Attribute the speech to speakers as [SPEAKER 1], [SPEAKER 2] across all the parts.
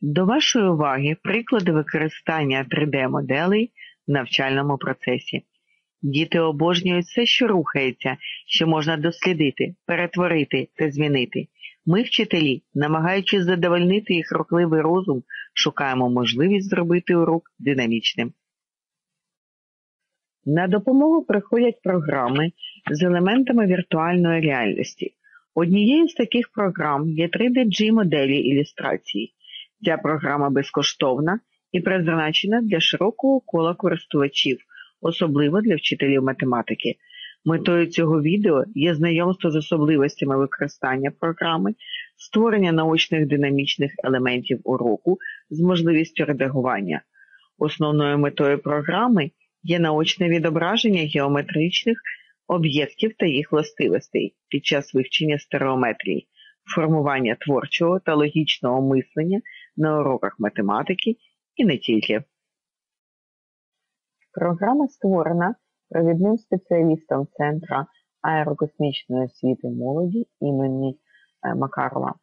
[SPEAKER 1] До вашої уваги приклади використання 3D-моделей в навчальному процесі. Діти обожнюють все, що рухається, що можна дослідити, перетворити та змінити. Ми, вчителі, намагаючись задовольнити їх рухливий розум, шукаємо можливість зробити урок динамічним. На допомогу приходять програми з елементами віртуальної реальності. Однією з таких програм є 3D-G-моделі ілюстрації. Ця програма безкоштовна і призначена для широкого кола користувачів, особливо для вчителів математики. Метою цього відео є знайомство з особливостями використання програми, створення наочних динамічних елементів уроку з можливістю редагування. Основною метою програми є наочне відображення геометричних об'єктів та їх властивостей під час вивчення стереометрії, формування творчого та логічного мислення на уроках математики і не тільки. Програма створена провідним спеціалістом Центра аерокосмічної освіти молоді імені е, Макарова.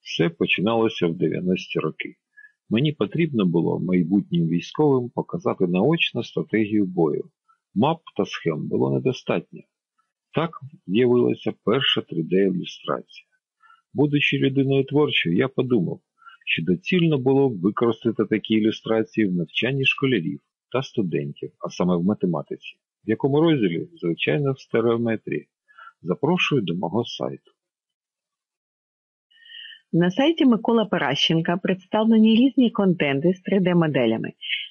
[SPEAKER 2] Все починалося в 90-ті роки. Мені потрібно було майбутнім військовим показати наочно стратегію бою. Мап та схем було недостатньо. Так з'явилася перша 3D-ілюстрація. Будучи людиною творчою, я подумав, що доцільно було б використати такі ілюстрації в навчанні школярів та студентів, а саме в математиці, в якому розділі, звичайно, в стереометрії. Запрошую до мого сайту.
[SPEAKER 1] На сайті Микола Паращенка представлені різні контенти з 3D-моделями.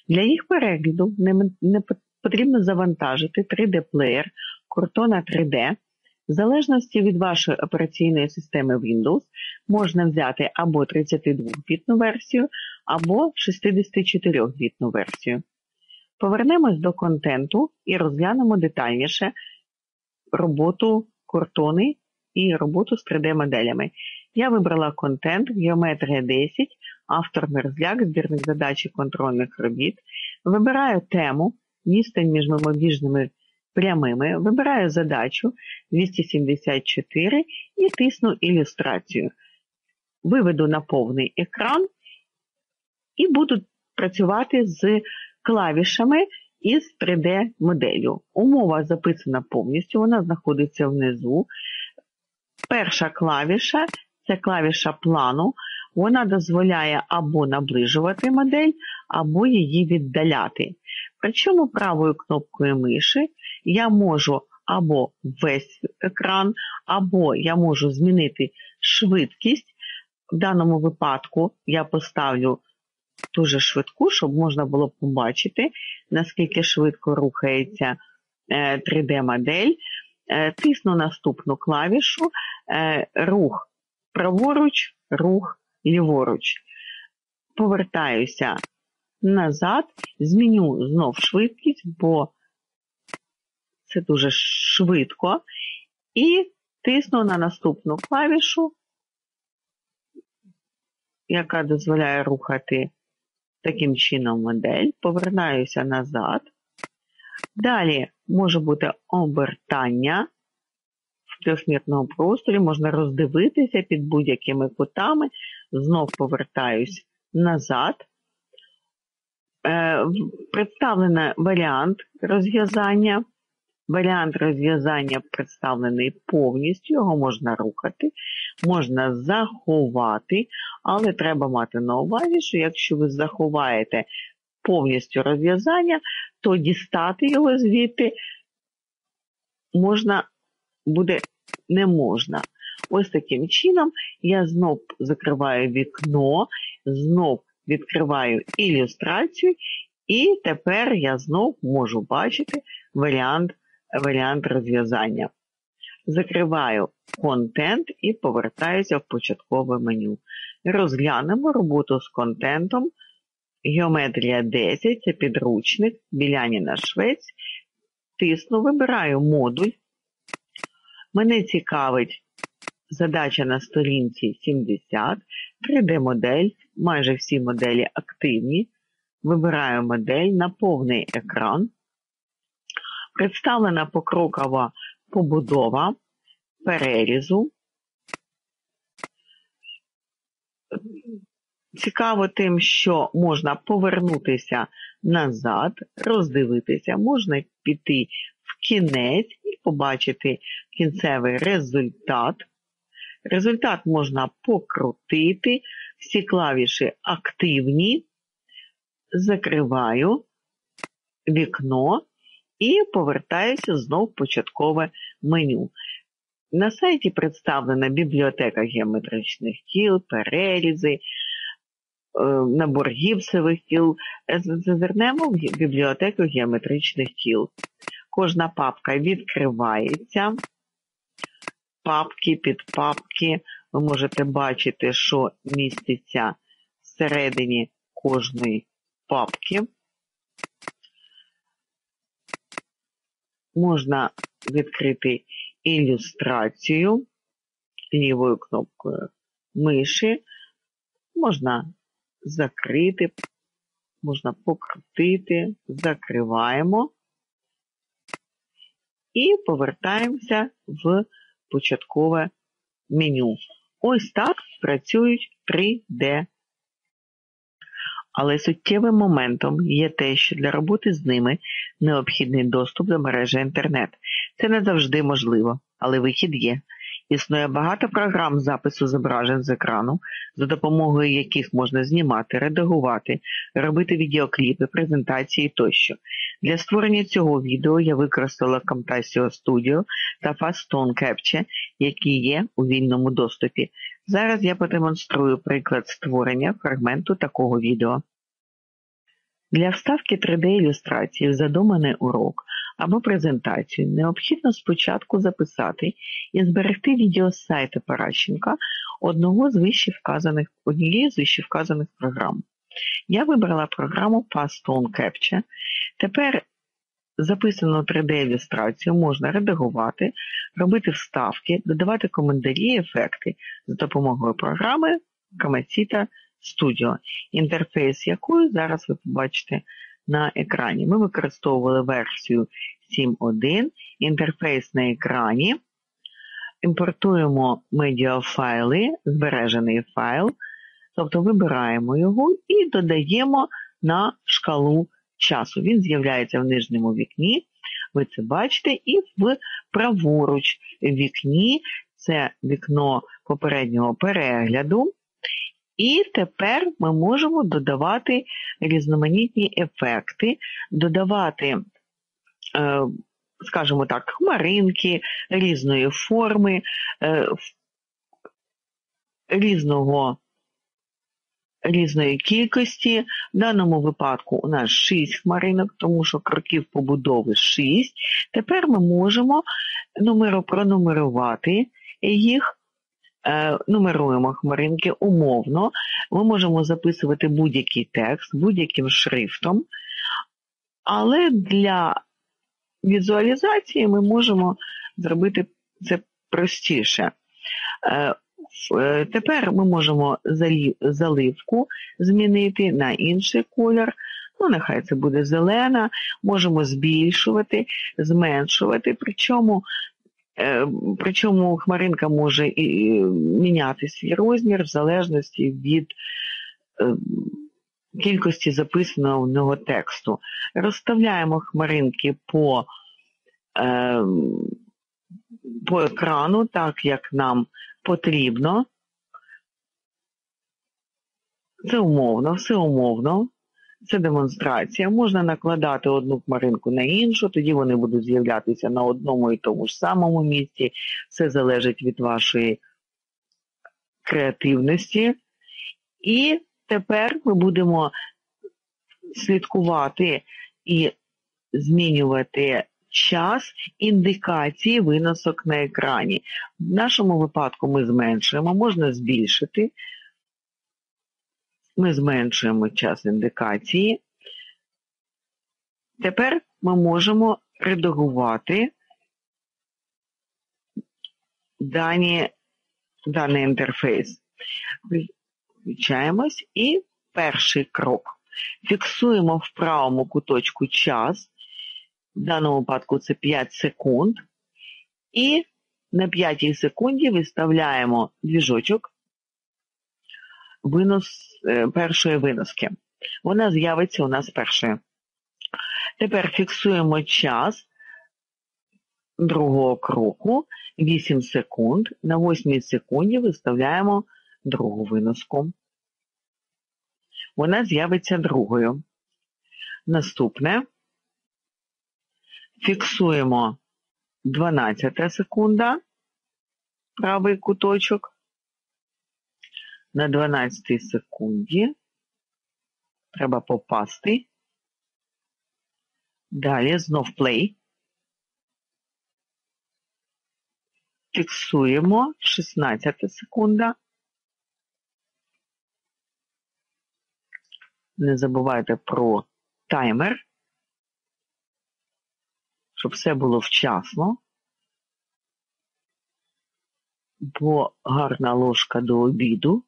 [SPEAKER 1] Для їх перегляду не потрібно завантажити 3D-плеєр Cortana 3D. В залежності від вашої операційної системи Windows можна взяти або 32-бітну версію, або 64-бітну версію. Повернемось до контенту і розглянемо детальніше роботу Cortona і роботу з 3D-моделями. Я вибрала контент Геометрія 10, автор Мерзляк, збірних задач і контрольних робіт. Вибираю тему, відстань між мимобіжними прямими, вибираю задачу 274 і тисну ілюстрацію. Виведу на повний екран і буду працювати з клавішами із 3D-моделлю. Умова записана повністю, вона знаходиться внизу. Перша клавіша це клавіша плану, вона дозволяє або наближувати модель, або її віддаляти. Причому правою кнопкою миші я можу або весь екран, або я можу змінити швидкість. В даному випадку я поставлю дуже швидку, щоб можна було побачити, наскільки швидко рухається 3D-модель. Е, е, тисну наступну клавішу, е, рух праворуч, рух ліворуч. Повертаюся назад, зміню знов швидкість, бо це дуже швидко. І тисну на наступну клавішу, яка дозволяє рухати таким чином модель. Повертаюся назад. Далі може бути обертання в трьохмірному просторі, можна роздивитися під будь-якими кутами, знов повертаюсь назад. Представлений варіант розв'язання. Варіант розв'язання представлений повністю, його можна рухати, можна заховати, але треба мати на увазі, що якщо ви заховаєте повністю розв'язання, то дістати його звідти можна буде не можна. Ось таким чином я знов закриваю вікно, знов відкриваю ілюстрацію, і тепер я знов можу бачити варіант, варіант розв'язання. Закриваю контент і повертаюся в початкове меню. Розглянемо роботу з контентом. Геометрія 10 це підручник, Біляніна Швець. Тисну, вибираю модуль. Мене цікавить задача на сторінці 70, 3D-модель, майже всі моделі активні. Вибираю модель на повний екран. Представлена покрокова побудова перерізу. цікаво тим, що можна повернутися назад, роздивитися, можна піти в кінець і побачити кінцевий результат. Результат можна покрутити, всі клавіші активні, закриваю вікно і повертаюся знов в початкове меню. На сайті представлена бібліотека геометричних кіл, перерізи, е, набор гіпсових кіл. Зазирнемо в бібліотеку геометричних кіл. Кожна папка відкривається. Папки, підпапки. Ви можете бачити, що міститься всередині кожної папки. Можна відкрити ілюстрацію лівою кнопкою миші. Можна закрити, можна покрутити, закриваємо і повертаємося в початкове меню. Ось так працюють 3D. Але суттєвим моментом є те, що для роботи з ними необхідний доступ до мережі інтернет. Це не завжди можливо, але вихід є. Існує багато програм запису зображень з екрану, за допомогою яких можна знімати, редагувати, робити відеокліпи, презентації тощо. Для створення цього відео я використала Camtasia Studio та Fastone Capture, які є у вільному доступі. Зараз я продемонструю приклад створення фрагменту такого відео. Для вставки 3D-ілюстрації в задуманий урок або презентацію необхідно спочатку записати і зберегти відео з сайту Паращенка одного з вище вказаних, однієї з вище вказаних програм. Я вибрала програму Fastone Capture. Тепер записану 3D-ілюстрацію можна редагувати, робити вставки, додавати коментарі і ефекти за допомогою програми Camacita Studio, інтерфейс якої зараз ви побачите на екрані. Ми використовували версію 7.1, інтерфейс на екрані. Імпортуємо медіафайли, збережений файл, тобто вибираємо його і додаємо на шкалу часу. Він з'являється в нижньому вікні, ви це бачите, і в праворуч вікні це вікно попереднього перегляду. І тепер ми можемо додавати різноманітні ефекти, додавати, е, скажімо так, хмаринки різної форми, е, різного різної кількості. В даному випадку у нас 6 хмаринок, тому що кроків побудови 6. Тепер ми можемо пронумерувати їх. Е, нумеруємо хмаринки умовно, ми можемо записувати будь-який текст будь-яким шрифтом, але для візуалізації ми можемо зробити це простіше. Е, тепер ми можемо заливку змінити на інший колір. Ну, нехай це буде зелена, можемо збільшувати, зменшувати, причому Е, причому хмаринка може і міняти свій розмір в залежності від е, кількості записаного в нього тексту. Розставляємо хмаринки по по екрану, так як нам потрібно. Це умовно, все умовно. Це демонстрація. Можна накладати одну хмаринку на іншу, тоді вони будуть з'являтися на одному і тому ж самому місці. Це залежить від вашої креативності. І тепер ми будемо слідкувати і змінювати час індикації виносок на екрані. В нашому випадку ми зменшуємо, можна збільшити. Ми зменшуємо час індикації. Тепер ми можемо редагувати дані, даний інтерфейс. Включаємось і перший крок. Фіксуємо в правому куточку час, в даному випадку це 5 секунд. І на 5 секунді виставляємо двіжочок винос е, першої виноски. Вона з'явиться у нас першою. Тепер фіксуємо час другого кроку 8 секунд. На 8 секунді виставляємо другу виноску. Вона з'явиться другою. Наступне фіксуємо 12 секунда, правий куточок. На 12 секунді треба попасти. Далі знов play. Фіксуємо 16 секунда. Не забувайте про таймер, щоб все було вчасно, бо гарна ложка до обіду.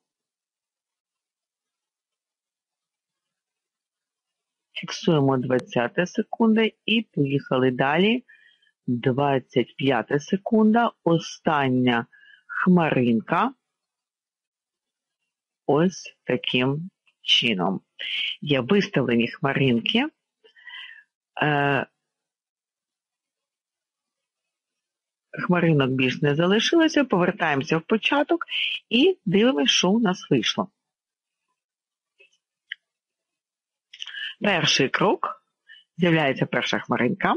[SPEAKER 1] Фіксуємо 20 секунда і поїхали далі. 25 секунда. Остання хмаринка. Ось таким чином. Є виставлені хмаринки. Е, Хмаринок більш не залишилося, повертаємося в початок і дивимося, що у нас вийшло. Перший крок з'являється перша хмаринка.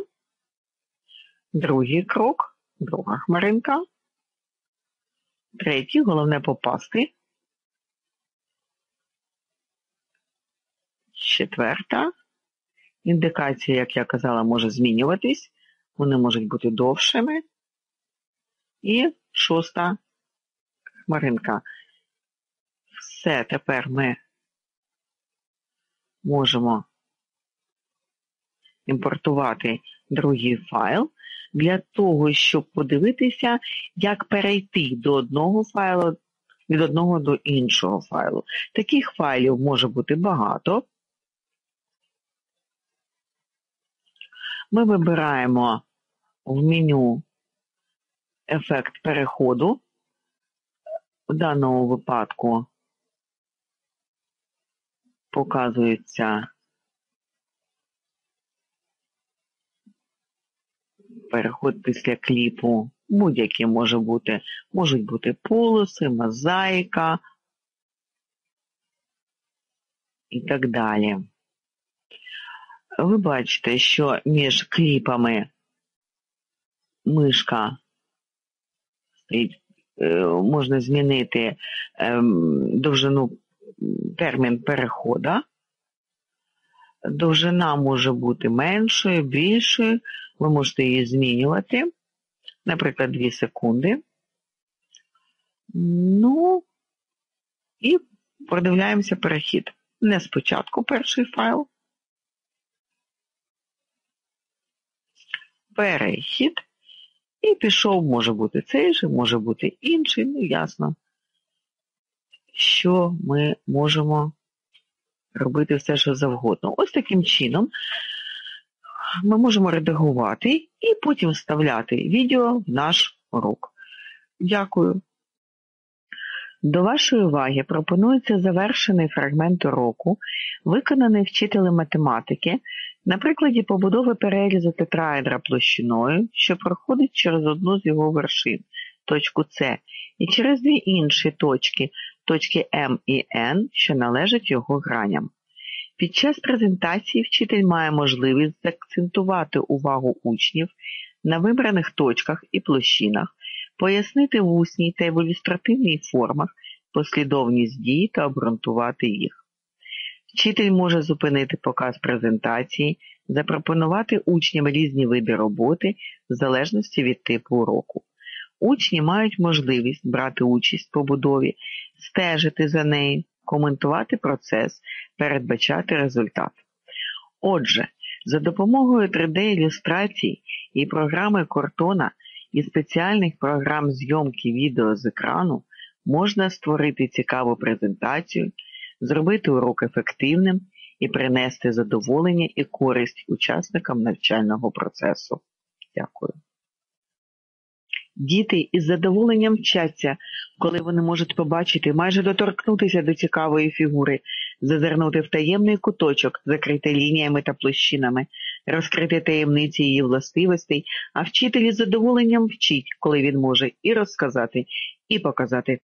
[SPEAKER 1] Другий крок, друга хмаринка. Третій, головне попасти. Четверта. Індикація, як я казала, може змінюватись. Вони можуть бути довшими. І шоста хмаринка. Все, тепер ми можемо імпортувати другий файл для того, щоб подивитися, як перейти до одного файлу від одного до іншого файлу. Таких файлів може бути багато. Ми вибираємо в меню ефект переходу. В даному випадку показується переход після кліпу. Будь-які може бути, можуть бути полоси, мозаїка і так далі. Ви бачите, що між кліпами мишка можна змінити ем, довжину термін переходу. Довжина може бути меншою, більшою. Ви можете її змінювати. Наприклад, 2 секунди. Ну, і продивляємося перехід. Не спочатку перший файл. Перехід. І пішов, може бути цей же, може бути інший, ну ясно, що ми можемо робити все, що завгодно. Ось таким чином ми можемо редагувати і потім вставляти відео в наш урок. Дякую. До вашої уваги пропонується завершений фрагмент уроку, виконаний вчителем математики на прикладі побудови перерізу тетраедра площиною, що проходить через одну з його вершин, точку С, і через дві інші точки, точки М і Н, що належать його граням. Під час презентації вчитель має можливість заакцентувати увагу учнів на вибраних точках і площинах, пояснити в усній та в ілюстративній формах послідовність дій та обґрунтувати їх. Вчитель може зупинити показ презентації, запропонувати учням різні види роботи в залежності від типу уроку. Учні мають можливість брати участь в побудові, стежити за нею, коментувати процес, передбачати результат. Отже, за допомогою 3D-ілюстрацій і програми Кортона і спеціальних програм зйомки відео з екрану можна створити цікаву презентацію, зробити урок ефективним і принести задоволення і користь учасникам навчального процесу. Дякую. Діти із задоволенням вчаться, коли вони можуть побачити, майже доторкнутися до цікавої фігури, зазирнути в таємний куточок, закритий лініями та площинами, розкрити таємниці її властивостей, а вчитель із задоволенням вчить, коли він може, і розказати, і показати.